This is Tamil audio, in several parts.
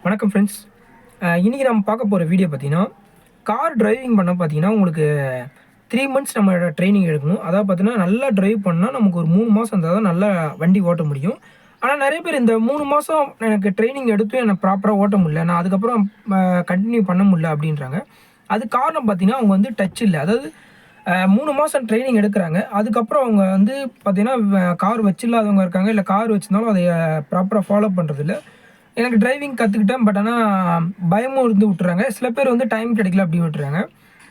வணக்கம் ஃப்ரெண்ட்ஸ் இன்றைக்கி நம்ம பார்க்க போகிற வீடியோ பார்த்தீங்கன்னா கார் டிரைவிங் பண்ண பார்த்தீங்கன்னா உங்களுக்கு த்ரீ மந்த்ஸ் நம்ம ட்ரைனிங் எடுக்கணும். அதாவது பார்த்தீங்கன்னா நல்லா டிரைவ் பண்ணால் நமக்கு ஒரு மூணு மாதம் இருந்தால் தான் நல்லா வண்டி ஓட்ட முடியும். ஆனால் நிறைய பேர் இந்த மூணு மாதம் எனக்கு ட்ரைனிங் எடுத்தும் எனக்கு ப்ராப்பராக ஓட்ட முடியல. நான் அதுக்கப்புறம் கண்டினியூ பண்ண முடியல அப்படின்றாங்க. அது காரணம் பார்த்தீங்கன்னா அவங்க வந்து டச் இல்லை. அதாவது மூணு மாதம் ட்ரைனிங் எடுக்கிறாங்க. அதுக்கப்புறம் அவங்க வந்து பார்த்தீங்கன்னா கார் வச்சில்லாதவங்க இருக்காங்க. இல்லை கார் வச்சிருந்தாலும் அதை ப்ராப்பராக ஃபாலோ பண்ணுறதில்ல எனக்கு டிரைவிங் கற்றுக்கிட்டேன் பட் ஆனால் பயமும் இருந்து விட்டுறாங்க. சில பேர் வந்து டைம் கிடைக்கல அப்படி விட்டுறாங்க.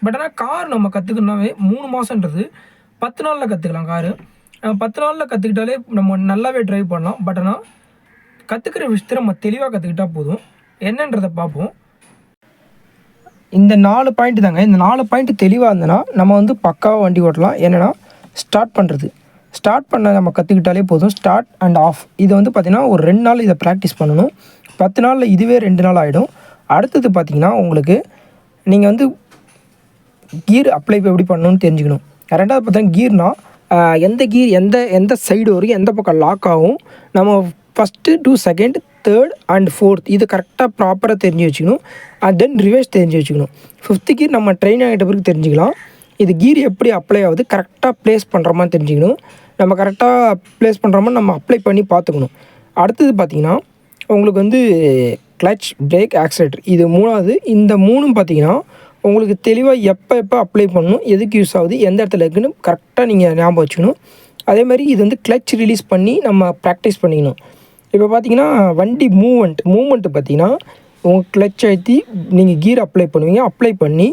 பட் ஆனால் கார் நம்ம கற்றுக்கணுனாவே மூணு மாதன்றது பத்து நாளில் கற்றுக்கலாம் காரு பத்து நாளில் கற்றுக்கிட்டாலே நம்ம நல்லாவே ட்ரைவ் பண்ணலாம். பட் ஆனால் கற்றுக்கிற விஷயத்தை நம்ம தெளிவாக கற்றுக்கிட்டா போதும். என்னன்றதை பார்ப்போம். இந்த நாலு பாயிண்ட் தாங்க. இந்த நாலு பாயிண்ட் தெளிவாக இருந்ததுன்னா நம்ம வந்து பக்காவாக வண்டி ஓட்டலாம். என்னென்னா ஸ்டார்ட் பண்ணுறது ஸ்டார்ட் பண்ண நம்ம கற்றுக்கிட்டாலே போதும். ஸ்டார்ட் அண்ட் ஆஃப் இதை வந்து பார்த்திங்கன்னா ஒரு ரெண்டு நாள் இதை ப்ராக்டிஸ் பண்ணணும். பத்து நாளில் இதுவே ரெண்டு நாள் ஆகிடும் அடுத்தது பார்த்திங்கன்னா உங்களுக்கு நீங்கள் வந்து கீர் அப்ளை எப்படி பண்ணணும்னு தெரிஞ்சுக்கணும். ரெண்டாவது பார்த்தீங்கன்னா கீர்னா எந்த கீர் எந்த எந்த சைடு வரைக்கும் எந்த பக்கம் லாக் ஆகும் நம்ம first to second third and fourth இது கரெக்டாக ப்ராப்பராக தெரிஞ்சு வச்சுக்கணும். அண்ட் தென் ரிவர்ஸ் தெரிஞ்சு வச்சுக்கணும். ஃபிஃப்த்து கீர் நம்ம ட்ரெயின் ஆகிட்ட பிறகு தெரிஞ்சுக்கலாம். இது கீர் எப்படி அப்ளை ஆகுது கரெக்டாக ப்ளேஸ் பண்ணுற மாதிரி தெரிஞ்சுக்கணும். நம்ம கரெக்டாக ப்ளேஸ் பண்ணுறோமோ நம்ம அப்ளை பண்ணி பார்த்துக்கணும். அடுத்தது பார்த்திங்கன்னா உங்களுக்கு வந்து கிளச் பிரேக் ஆக்சிலேட்டர் இது மூணாவது. இந்த மூணும் பார்த்திங்கன்னா உங்களுக்கு தெளிவாக எப்போ எப்போ அப்ளை பண்ணணும் எதுக்கு யூஸ் ஆகுது எந்த இடத்துல இருக்குன்னு கரெக்டாக நீங்கள் ஞாபகம் வச்சுக்கணும். அதே மாதிரி இது வந்து கிளச் ரிலீஸ் பண்ணி நம்ம ப்ராக்டிஸ் பண்ணிக்கணும். இப்போ பார்த்தீங்கன்னா வண்டி மூவ்மெண்ட் மூவ்மெண்ட்டு பார்த்தீங்கன்னா உங்கள் கிளச் அழுத்தி நீங்கள் கீர் அப்ளை பண்ணுவீங்க. அப்ளை பண்ணி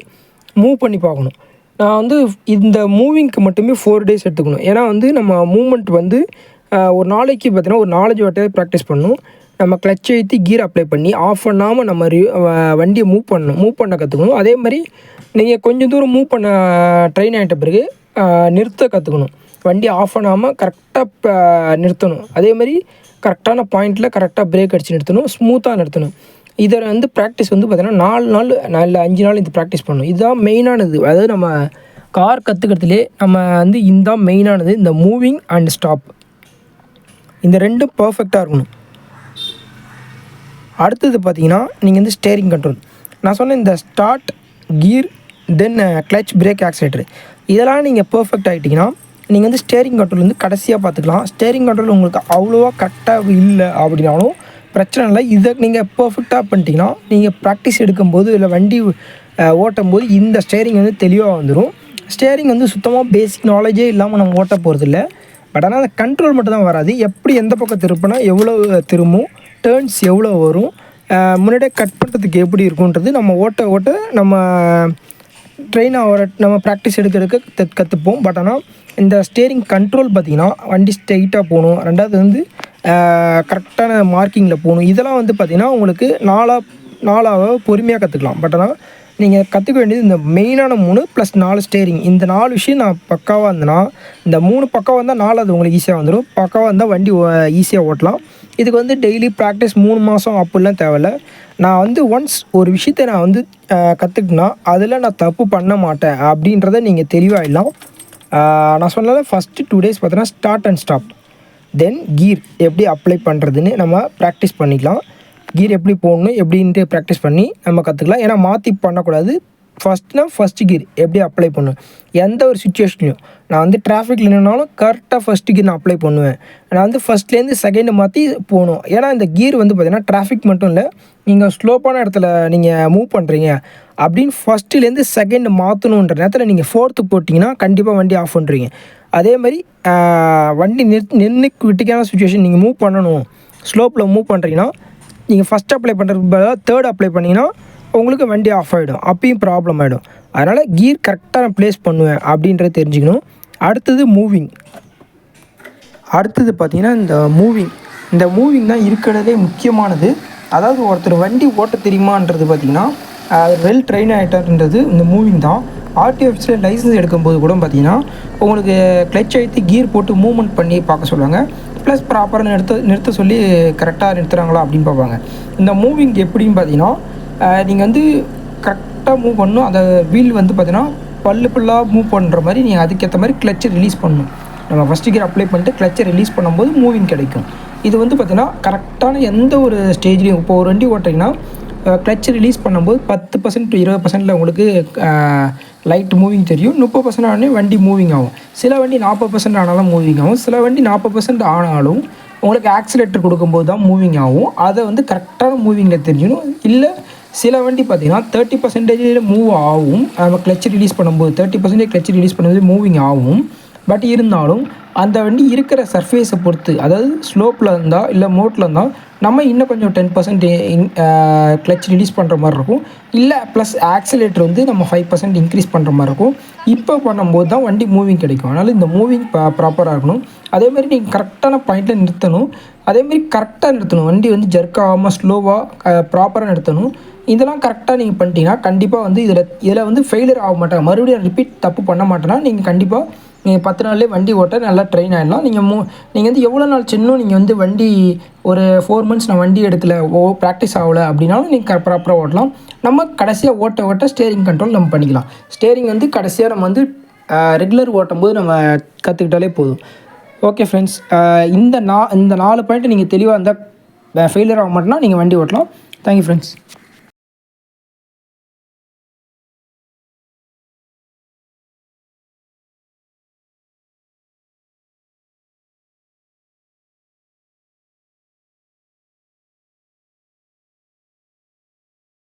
மூவ் பண்ணி பார்க்கணும். நான் வந்து இந்த மூவிங்க்கு மட்டுமே ஃபோர் டேஸ் எடுத்துக்கணும். ஏன்னா வந்து நம்ம மூமெண்ட் வந்து ஒரு நாளைக்கு பார்த்தீங்கன்னா ஒரு நாலஞ்சு வாட்டையாவது ப்ராக்டிஸ் பண்ணணும் நம்ம கிளச் ஏற்றி கீர் அப்ளை பண்ணி ஆஃப் பண்ணாமல் நம்ம ரி- வண்டியை மூவ் பண்ணணும். மூவ் பண்ண கற்றுக்கணும் அதே மாதிரி நீங்கள் கொஞ்சம் தூரம் மூவ் பண்ண ட்ரெயின் ஆகிட்ட பிறகு நிறுத்த கற்றுக்கணும் வண்டி ஆஃப் பண்ணாமல் கரெக்டாக நிறுத்தணும். அதே மாதிரி கரெக்டான பாயிண்டில் கரெக்டாக பிரேக் அடித்து நிறுத்தணும். ஸ்மூத்தாக நிறுத்தணும். இதை வந்து ப்ராக்டிஸ் வந்து பார்த்தீங்கன்னா நாலு நாள் நல்ல அஞ்சு நாள் இது ப்ராக்டிஸ் பண்ணணும். இதுதான் மெயினானது அதாவது நம்ம கார் கற்றுக்கிறதுலே நம்ம வந்து இதுதான் மெயினானது இந்த மூவிங் அண்ட் ஸ்டாப் இந்த ரெண்டும் பர்ஃபெக்டாக இருக்கணும். அடுத்தது பார்த்தீங்கன்னா நீங்கள் வந்து ஸ்டேரிங் கண்ட்ரோல் நான் சொன்ன இந்த start gear then clutch brake accelerator இதெல்லாம் நீங்கள் பர்ஃபெக்ட் ஆகிட்டிங்கன்னா நீங்கள் வந்து ஸ்டேரிங் கண்ட்ரோல் வந்து கடைசியாக பார்த்துக்கலாம். ஸ்டேரிங் கண்ட்ரோல் உங்களுக்கு அவ்வளோவா கரெக்டாக இல்லை அப்படின்னாலும் பிரச்சனை இல்லை. இதை நீங்கள் பர்ஃபெக்டாக பண்ணிட்டீங்கன்னா நீங்கள் ப்ராக்டிஸ் எடுக்கும்போது இல்லை வண்டி ஓட்டும் போது இந்த ஸ்டேரிங் வந்து தெளிவாக வந்துடும் ஸ்டேரிங் வந்து சுத்தமாக பேசிக் நாலேஜே இல்லாமல் நம்ம ஓட்ட போகிறதில்ல பட் ஆனால் அந்த கண்ட்ரோல் மட்டும் தான் வராது. எப்படி எந்த பக்கம் திருப்பினா எவ்வளோ திரும்பும் டேர்ன்ஸ் எவ்வளோ வரும் முன்னாடியே கட் பண்ணுறதுக்கு எப்படி இருக்குன்றது நம்ம ஓட்ட ஓட்ட நம்ம ட்ரெயின் ஆகிற நம்ம ப்ராக்டிஸ் எடுக்க எடுக்க கற்றுப்போம் பட் ஆனால் இந்த ஸ்டேரிங் கண்ட்ரோல் பார்த்திங்கன்னா வண்டி ஸ்ட்ரைட்டாக போகணும். ரெண்டாவது வந்து கரெக்டான மார்க்கிங்கில் போகணும். இதெல்லாம் வந்து பார்த்திங்கன்னா உங்களுக்கு நாலாக நாலாக பொறுமையாக கற்றுக்கலாம் பட் ஆனால் நீங்கள் கற்றுக்க வேண்டியது இந்த மெயினான மூணு ப்ளஸ் நாலு ஸ்டேரிங் இந்த நாலு விஷயம் நான் பக்காவாக இருந்தேன்னா இந்த மூணு பக்கம் வந்தால் நாலாவது உங்களுக்கு ஈஸியாக வந்துடும் பக்காவாக இருந்தால் வண்டி ஈஸியாக ஓட்டலாம். இதுக்கு வந்து டெய்லி ப்ராக்டிஸ் மூணு மாதம் அப்படிலாம் தேவையில்ல. நான் வந்து ஒன்ஸ் ஒரு விஷயத்தை நான் வந்து கற்றுக்கினா அதில் நான் தப்பு பண்ண மாட்டேன் அப்படின்றத நீங்கள் தெளிவாகிடலாம் நான் சொன்னல ஃபஸ்ட்டு டூ டேஸ் பார்த்தீங்கன்னா start and stop then gear எப்படி அப்ளை பண்ணுறதுன்னு நம்ம ப்ராக்டிஸ் பண்ணிக்கலாம். கீர் எப்படி போடணும் எப்படின்ட்டு ப்ராக்டிஸ் பண்ணி நம்ம கற்றுக்கலாம் ஏன்னா மாற்றி பண்ணக்கூடாது. ஃபஸ்ட்னா ஃபஸ்ட் கீர் எப்படி அப்ளை பண்ணுவேன் எந்த ஒரு சுச்சுவேஷன்லையும் நான் வந்து டிராஃபிக்கில் நின்னாலும் கரெக்டாக ஃபஸ்ட்டு கீர் நான் அப்ளை பண்ணுவேன். நான் வந்து ஃபஸ்ட்லேருந்து செகண்டு மாற்றி போகணும். ஏன்னா இந்த கீர் வந்து பார்த்திங்கன்னா டிராஃபிக் மட்டும் இல்லை நீங்கள் ஸ்லோப்பான இடத்துல நீங்கள் மூவ் பண்ணுறீங்க அப்படின்னு ஃபஸ்ட்டுலேருந்து செகண்ட் மாற்றணுன்ற நேரத்தில் நீங்கள் ஃபோர்த்து போட்டிங்கன்னா கண்டிப்பாக வண்டி ஆஃப் பண்ணுறீங்க அதே மாதிரி வண்டி நிறுத்தி நின்று கிரிட்டிக்கான சுச்சுவேஷன் நீங்கள் மூவ் பண்ணணும். ஸ்லோப்பில் மூவ் பண்ணுறீங்கன்னா நீங்கள் ஃபஸ்ட் அப்ளை பண்ணுறதுக்கு பதிலாக தேர்ட் அப்ளை பண்ணிங்கன்னா உங்களுக்கு வண்டி ஆஃப் ஆகிடும் அப்பயும் ப்ராப்ளம் ஆகிடும் அதனால் கீர் கரெக்டாக நான் ப்ளேஸ் பண்ணுவேன் அப்படின்றத தெரிஞ்சுக்கணும். அடுத்தது மூவிங் அடுத்தது பார்த்திங்கன்னா இந்த மூவிங் இந்த மூவிங் தான் இருக்கிறதே முக்கியமானது. அதாவது ஒருத்தர் வண்டி ஓட்ட தெரியுமான்றது பார்த்திங்கன்னா வெல் ட்ரெயின் ஆகிட்டார்ன்றது இந்த மூவிங் தான். ஆர்டிஎஃப்ஸில் லைசன்ஸ் எடுக்கும்போது கூட பார்த்தீங்கன்னா உங்களுக்கு கிளச் அழுத்தி கீர் போட்டு மூவ்மெண்ட் பண்ணி பார்க்க சொல்லுவாங்க. ப்ளஸ் ப்ராப்பராக நிறுத்த நிறுத்த சொல்லி கரெக்டாக நிறுத்துகிறாங்களா அப்படின்னு பார்ப்பாங்க. இந்த மூவிங் எப்படின்னு பார்த்தீங்கன்னா நீங்கள் வந்து கரெக்டாக மூவ் பண்ணணும். அந்த வீல் வந்து பார்த்தீங்கன்னா பல்லு பல்லாக மூவ் பண்ணுற மாதிரி நீங்கள் அதுக்கேற்ற மாதிரி கிளச்சை ரிலீஸ் பண்ணணும். நம்ம ஃபஸ்ட்டு கியர் அப்ளை பண்ணிட்டு கிளச்சை ரிலீஸ் பண்ணும்போது மூவிங் கிடைக்கும். இது வந்து பார்த்தீங்கன்னா கரெக்டான எந்த ஒரு ஸ்டேஜ்லேயும் இப்போ ஒரு வண்டி ஓட்டுறீங்கன்னா கிளச் ரிலீஸ் பண்ணும்போது பத்து பர்சன்ட் டு இருபது பர்சன்ட்டில் உங்களுக்கு லைட் மூவிங் தெரியும். முப்பது பர்சன்ட் ஆனே வண்டி மூவிங் ஆகும். சில வண்டி நாற்பது பர்சன்ட் ஆனாலும் மூவிங் ஆகும். சில வண்டி நாற்பது பர்சன்ட் ஆனாலும் உங்களுக்கு ஆக்சிலேட்டர் கொடுக்கும்போது தான் மூவிங் ஆகும். அதை வந்து கரெக்டான மூவிங்கில் தெரிஞ்சிடும் இல்லை சில வண்டி பார்த்தீங்கன்னா தேர்ட்டி பர்சன்டேஜில் மூவ் ஆகும். நம்ம கிளச் ரிலீஸ் பண்ணும்போது தேர்ட்டி பர்சன்டேஜ் கிளச் ரிலீஸ் பண்ணும்போது மூவிங் ஆகும். பட் இருந்தாலும் அந்த வண்டி இருக்கிற சர்ஃபேஸை பொறுத்து அதாவது ஸ்லோப்பில் இருந்தால் இல்லை மோட்டில் இருந்தால் நம்ம இன்னும் கொஞ்சம் டென் பர்சன்ட் கிளச் ரிலீஸ் பண்ணுற மாதிரி இருக்கும். இல்லை ப்ளஸ் ஆக்சிலேட்டர் வந்து நம்ம ஃபைவ் பர்சன்ட் இன்க்ரீஸ் பண்ணுற மாதிரி இருக்கும். இப்போ பண்ணும்போது தான் வண்டி மூவிங் கிடைக்கும். அதனால் இந்த மூவிங் ப்ராப்பராக இருக்கணும். அதேமாதிரி நீங்கள் கரெக்டான பாயிண்டில் நிறுத்தணும். அதேமாதிரி கரெக்டாக நிறுத்தணும். வண்டி வந்து ஜர்க்காகாமல் ஸ்லோவாக ப்ராப்பராக நிறுத்தணும். இதெல்லாம் கரெக்டாக நீங்கள் பண்ணிட்டீங்கன்னா கண்டிப்பாக வந்து இதில் இதில் வந்து ஃபெயிலியர் ஆக மாட்டாங்க. மறுபடியும் ரிப்பீட் தப்பு பண்ண மாட்டேன்னா நீங்கள் கண்டிப்பாக நீங்கள் பத்து நாள்லேயே வண்டி ஓட்ட நல்லா ட்ரெயின் ஆகிடலாம் நீங்கள் மூ நீங்கள் வந்து எவ்வளோ நாள் சின்னும் நீங்கள் வந்து வண்டி ஒரு ஃபோர் மந்த்ஸ் நான் வண்டி எடுக்கல ஓ ப்ராக்டிஸ் ஆகலை அப்படின்னாலும் நீங்கள் ப்ராப்பராக ஓட்டலாம். நம்ம கடைசியாக ஓட்ட ஓட்ட ஸ்டேரிங் கண்ட்ரோல் நம்ம பண்ணிக்கலாம். ஸ்டேரிங் வந்து கடைசியாக நம்ம வந்து ரெகுலர் ஓட்டும் போது நம்ம கற்றுக்கிட்டாலே போதும். ஓகே ஃப்ரெண்ட்ஸ் இந்த நா இந்த நாலு பாயிண்ட் நீங்கள் தெளிவாக இருந்தால் ஃபெயிலியர் ஆக மாட்டேன்னா நீங்கள் வண்டி ஓட்டலாம். Thank you friends